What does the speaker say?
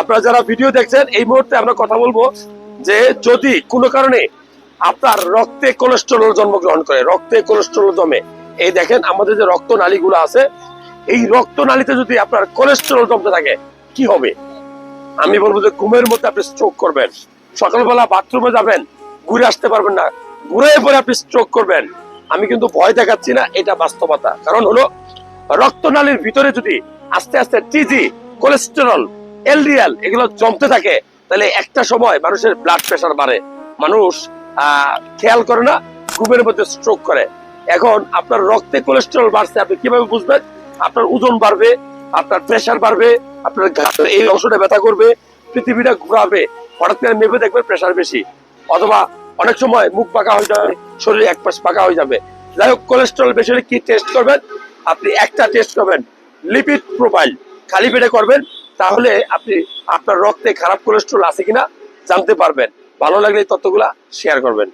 আপনারা যারা ভিডিও দেখছেন, এই মুহূর্তে আমরা কথা বলব যে যদি কোনো কারণে আপনার রক্তে কোলেস্টেরল জন্মগ্রহণ করে, রক্তে কোলেস্টেরল জমে এই দেখেন আমাদের যে রক্ত নালীগুলো আছে, এই রক্ত নালীতে যদি আপনার কোলেস্টেরল জমতে থাকে, কি হবে? আমি বলব যে ঘুমের মধ্যে আপনি স্ট্রোক করবেন। সকালবেলা বাথরুমে যাবেন, ঘুরে আসতে পারবেন না, ঘুরে পরে আপনি স্ট্রোক করবেন। আমি কিন্তু ভয় দেখাচ্ছি না, এটা বাস্তবতা। কারণ হলো, রক্তনালীর ভিতরে যদি আস্তে আস্তে টিজি কোলেস্টেরল এলডিএল এগুলো জমতে থাকে। তাহলে একটা সময় মানুষের ব্লাড প্রেশার বাড়ে। মানুষ খেয়াল করে না, ঘুমের মধ্যে স্ট্রোক করে। এখন আপনার রক্তে কোলেস্টেরল বাড়ছে, আপনি কীভাবে বুঝবেন? আপনার ওজন বাড়বে, আপনার প্রেশার বাড়বে, আপনার এই অংশটা ব্যথা করবে, পৃথিবীটা ঘোরাবে। হঠাৎ করে মেপে দেখবেন প্রেশার বেশি। অথবা অনেক সময় মুখ পাকা হয়ে যাবে, শরীর এক পাশ পাকা হয়ে যাবে। যাই হোক কোলেস্ট্রল বেশি হলে কি টেস্ট করবেন? আপনি একটা টেস্ট করবেন লিপিড প্রোফাইল খালি পেটে করবেন তাহলে আপনি আপনার রক্তে খারাপ কোলেস্ট্রল আছে কিনা জানতে পারবেন। ভালো লাগলে এই তথ্যগুলা শেয়ার করবেন।